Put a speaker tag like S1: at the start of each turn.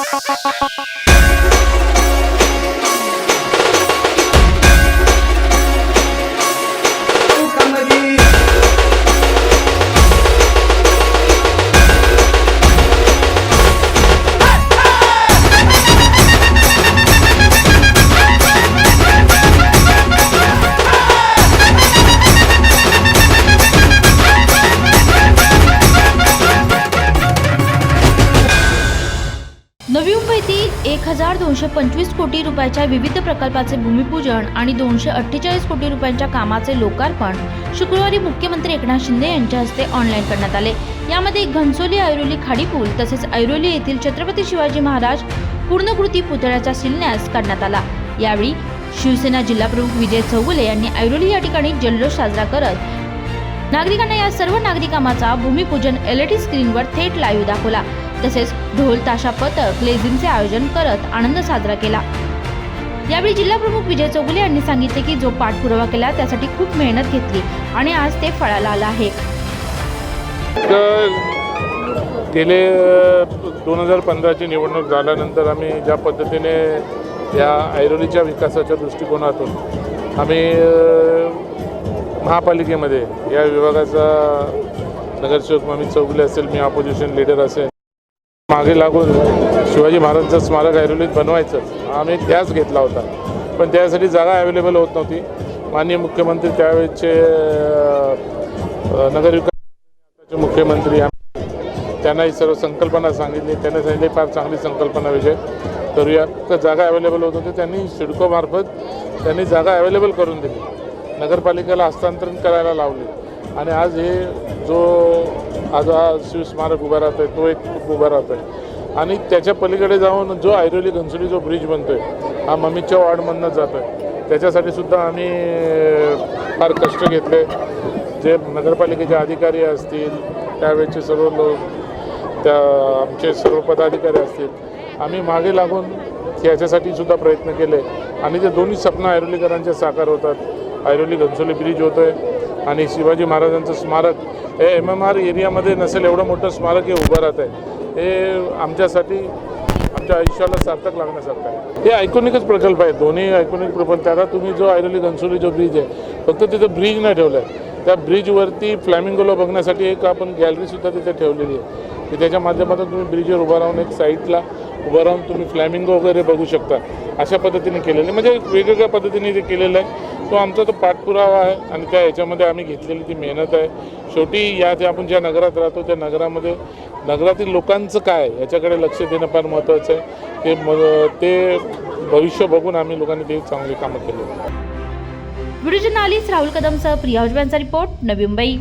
S1: Ha ha. नवी मुंबईतील एक हजार दोनशे पंचवीस कोटी रुपयाच्या विविध प्रकल्पाचे भूमिपूजन आणि दोनशे अठ्ठेचाळीस कोटी रुपयांच्या कामाचे लोकार्पण शुक्रवारी मुख्यमंत्री एकनाथ शिंदे यांच्या हस्ते ऑनलाईन करण्यात आले. यामध्ये घनसोली ऐरोली खाडीपूल तसेच ऐरोली येथील छत्रपती शिवाजी महाराज पूर्णकृती पुतळ्याचा शिलान्यास करण्यात आला. यावेळी शिवसेना जिल्हाप्रमुख विजय चौगुले यांनी ऐरोली या ठिकाणी जल्लोष साजरा करत नागरिकांना या सर्व नागरी कामाचा भूमिपूजन एल स्क्रीनवर थेट लाईव्ह दाखवला. तसेच ढोल ताशा पथक लेझिमचे आयोजन करत आनंद साजरा केला. यावेळी जिल्हाप्रमुख विजय चौगुले यांनी सांगितले की जो पाठपुरावा केला त्यासाठी खूप मेहनत घेतली आणि आज ते फळाला आलं आहे.
S2: तर गेले दोन हजार पंधराची निवडणूक झाल्यानंतर आम्ही ज्या पद्धतीने या ऐरोलीच्या विकासाच्या दृष्टिकोनातून आम्ही महापालिकेमध्ये या विभागाचा नगरसेवक मी चौगुले असेल मी ऑपोजिशन लीडर असेल. मागे लागून शिवाजी महाराजांचं स्मारक ऐरोलीत बनवायचं आम्ही त्याच घेतला होता. पण त्यासाठी जागा अवेलेबल होत नव्हती. माननीय मुख्यमंत्री त्यावेळेचे नगरविकास मुख्यमंत्री त्यांना ही सर्व संकल्पना सांगितली. त्यांनी सांगितली फार चांगली संकल्पना विषय करूया. तर जागा अवेलेबल होत होती. त्यांनी सिडकोमार्फत त्यांनी जागा अवेलेबल करून दिली. नगरपालिकेला हस्तांतरण करायला लावले. आणि आज हे जो आज हा शिवस्मारक उभा राहतो आहे तो एक खूप उभा राहतो आहे आणि त्याच्या पलीकडे जाऊन जो ऐरोली घनसोली जो ब्रिज बनतो आहे हा मम्मीच्या वॉर्डमधनंच जातो आहे त्याच्यासाठी सुद्धा आम्ही फार कष्ट घेतले. जे नगरपालिकेचे अधिकारी असतील त्यावेळेचे सर्व लोक त्या आमचे सर्व पदाधिकारी असतील आम्ही मागे लागून याच्यासाठी सुद्धा प्रयत्न केले. आणि ते दोन्ही स्वप्न ऐरोलीकरांचे साकार होतात. ऐरोली घनसोली ब्रिज होतो आहे आणि शिवाजी महाराजांचं स्मारक हे एम एम आर एरियामध्ये नसेल एवढं मोठं स्मारक हे उभं राहत आहे हे आमच्यासाठी आमच्या आयुष्याला सार्थक लागण्यासारखं आहे. हे आयकॉनिकच प्रकल्प आहे दोन्ही आयकॉनिक प्रकल्प. आता तुम्ही जो ऐरोली घनसोली जो ब्रिज आहे फक्त तिथं ब्रिज नाही ठेवलं आहे त्या ब्रिजवरती फ्लॅमिंगोला बघण्यासाठी एक आपण गॅलरीसुद्धा तिथे ठेवलेली आहे. की त्याच्या माध्यमातून तुम्ही ब्रिजवर उभं राहून एक साईडला उभं राहून तुम्ही फ्लॅमिंगो वगैरे बघू शकता. अशा पद्धतीने केलेलं आहे. म्हणजे वेगवेगळ्या पद्धतीने ते केलेलं आहे. तो आमचा तो पाठपुरावा आहे आणि त्या याच्यामध्ये आम्ही घेतलेली ती मेहनत आहे. शेवटी या ज्या आपण ज्या नगरात राहतो त्या नगरामध्ये नगरातील लोकांचं काय याच्याकडे लक्ष देणं फार महत्त्वाचं आहे. ते म ते भविष्य बघून आम्ही लोकांनी ते चांगली कामं केली.
S1: व्हिडिओ जर्नालिस्ट राहुल कदमसह प्रिया उजव्यांचा रिपोर्ट नवी मुंबई.